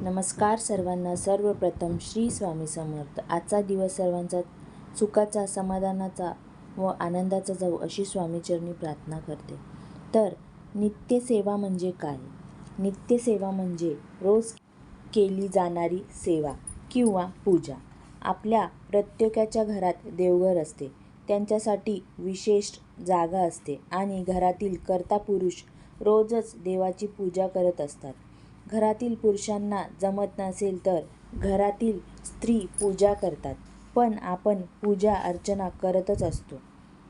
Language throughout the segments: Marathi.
नमस्कार सर्वांना. सर्वप्रथम श्री स्वामी समर्थ. आजचा दिवस सर्वांचा सुखाचा समाधानाचा व आनंदाचा जाऊ अशी स्वामीचरणी प्रार्थना करते. तर नित्यसेवा म्हणजे काय? नित्यसेवा म्हणजे रोज केली जाणारी सेवा किंवा पूजा. आपल्या प्रत्येकाच्या घरात देवघर असते. त्यांच्यासाठी विशेष जागा असते आणि घरातील कर्ता पुरुष रोजच देवाची पूजा करत असतात. घरातील पुरुषांना जमत नसेल तर घरातील स्त्री पूजा करतात. पण आपण पूजा अर्चना करतच असतो.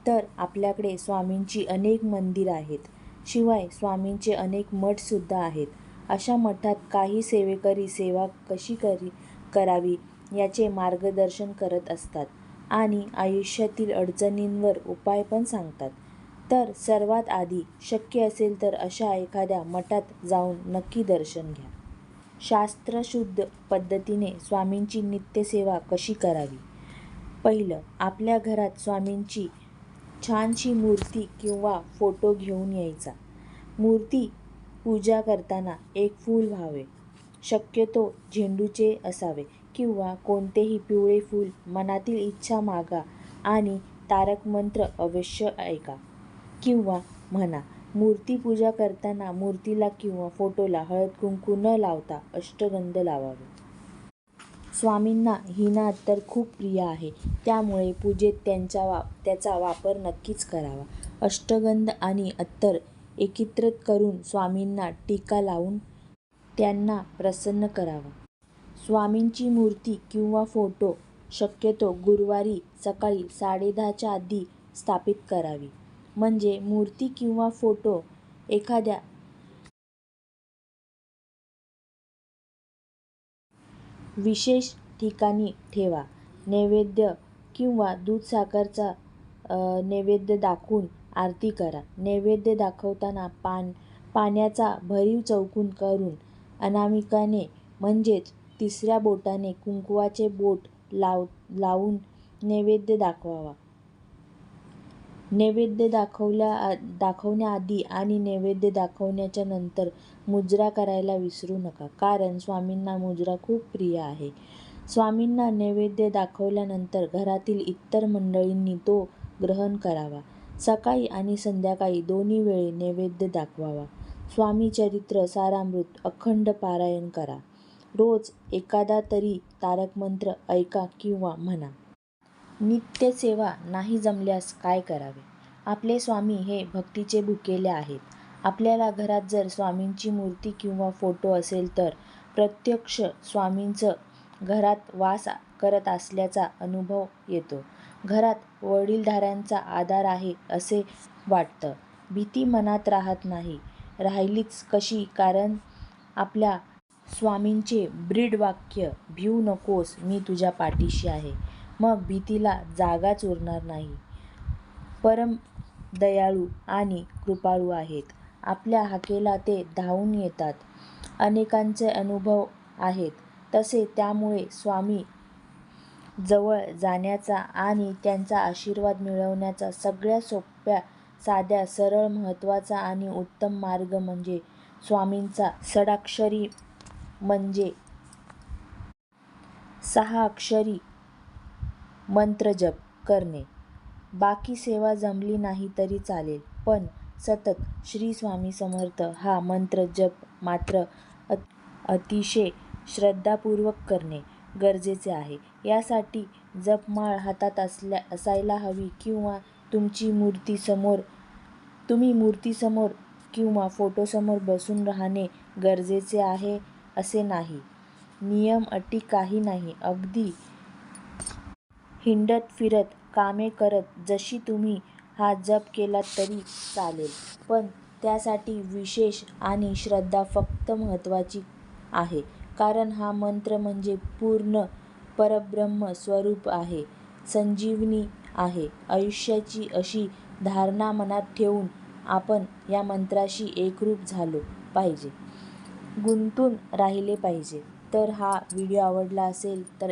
तर आपल्याकडे स्वामींची अनेक मंदिरं आहेत. शिवाय स्वामींचे अनेक मठसुद्धा आहेत. अशा मठात काही सेवेकरी सेवा कशी करी करावी याचे मार्गदर्शन करत असतात आणि आयुष्यातील अडचणींवर उपाय पण सांगतात. तर सर्वात आधी शक्य असेल तर अशा एखाद्या मठात जाऊन नक्की दर्शन घ्या. शास्त्रशुद्ध पद्धतीने स्वामींची नित्यसेवा कशी करावी? पहिलं आपल्या घरात स्वामींची छानशी मूर्ती किंवा फोटो घेऊन यायचा. मूर्ती पूजा करताना एक फूल व्हावे. शक्यतो झेंडूचे असावे किंवा कोणतेही पिवळे फूल मनातील इच्छा मागा आणि तारक मंत्र अवश्य ऐका. किंवा म्हणा मूर्ती पूजा करताना मूर्तीला किंवा फोटोला हळद कुंकू न लावता अष्टगंध लावावे. स्वामींना हिना अत्तर खूप प्रिय आहे त्यामुळे पूजेत त्यांच्या वा त्याचा वापर नक्कीच करावा. अष्टगंध आणि अत्तर एकत्रित करून स्वामींना टीका लावून त्यांना प्रसन्न करावा. स्वामींची मूर्ती किंवा फोटो शक्यतो गुरुवारी सकाळी साडेदहाच्या आधी स्थापित करावी. म्हणजे मूर्ती किंवा फोटो एखाद्या विशेष ठिकाणी ठेवा. नैवेद्य किंवा दूधसाखरेचा नैवेद्य दाखवून आरती करा. नैवेद्य दाखवताना पान पाण्याचा भरीव चौकून करून अनामिकाने म्हणजेच तिसऱ्या बोटाने कुंकवाचे बोट लाव लावून नैवेद्य दाखवावा. नैवेद्य दाखवल्या दाखवण्याआधी आणि नैवेद्य दाखवण्याच्या नंतर मुजरा करायला विसरू नका. कारण स्वामींना मुजरा खूप प्रिय आहे. स्वामींना नैवेद्य दाखवल्यानंतर घरातील इतर मंडळींनी तो ग्रहण करावा. सकाळी आणि संध्याकाळी दोन्ही वेळी नैवेद्य दाखवावा. स्वामी चरित्र सारामृत अखंड पारायण करा. रोज एखादा तरी तारक मंत्र ऐका किंवा म्हणा. नित्यसेवा नाही जमल्यास काय करावे? आपले स्वामी हे भक्तीचे भुकेले आहेत. आपल्याला घरात जर स्वामींची मूर्ती किंवा फोटो असेल तर प्रत्यक्ष स्वामींचं घरात वास करत असल्याचा अनुभव येतो. घरात वडीलधाऱ्यांचा आधार आहे असे वाटतं. भीती मनात राहत नाही. राहिलीच कशी? कारण आपल्या स्वामींचे ब्रीड वाक्य भिऊ नकोस मी तुझ्या पाठीशी आहे. मग भीतीला जागाच उरणार नाही. परम दयाळू आणि कृपाळू आहेत. आपल्या हाकेला ते धावून येतात. अनेकांचे अनुभव आहेत. तसे त्यामुळे स्वामी जवळ जाण्याचा आणि त्यांचा आशीर्वाद मिळवण्याचा सगळ्या सोप्या साध्या सरळ महत्त्वाचा आणि उत्तम मार्ग म्हणजे स्वामींचा सडाक्षरी म्हणजे सहा अक्षरी मंत्र जप करणे. बाकी सेवा जमली नाही तरी चालेल पण सतत श्री स्वामी समर्थ हा मंत्र जप मात्र अतिशय श्रद्धापूर्वक करणे गरजेचे आहे. यासाठी जपमाळ हातात असल्या असायला हवी किंवा तुमची मूर्ती समोर तुम्ही मूर्तीसमोर किंवा फोटोसमोर बसून राहणे गरजेचे आहे असे नाही. नियम अटी काही नाही. अगदी हिंडत फिरत कामे करत जशी तुम्ही हा जप केलात तरी चालेल. पण त्यासाठी विशेष आणि श्रद्धा फक्त महत्त्वाची आहे. कारण हा मंत्र म्हणजे पूर्ण परब्रह्म स्वरूप आहे. संजीवनी आहे. आयुष्याची अशी धारणा मनात ठेवून आपण या मंत्राशी एकरूप झालो पाहिजे. गुंतून राहिले पाहिजे. तर हा व्हिडिओ आवडला असेल तर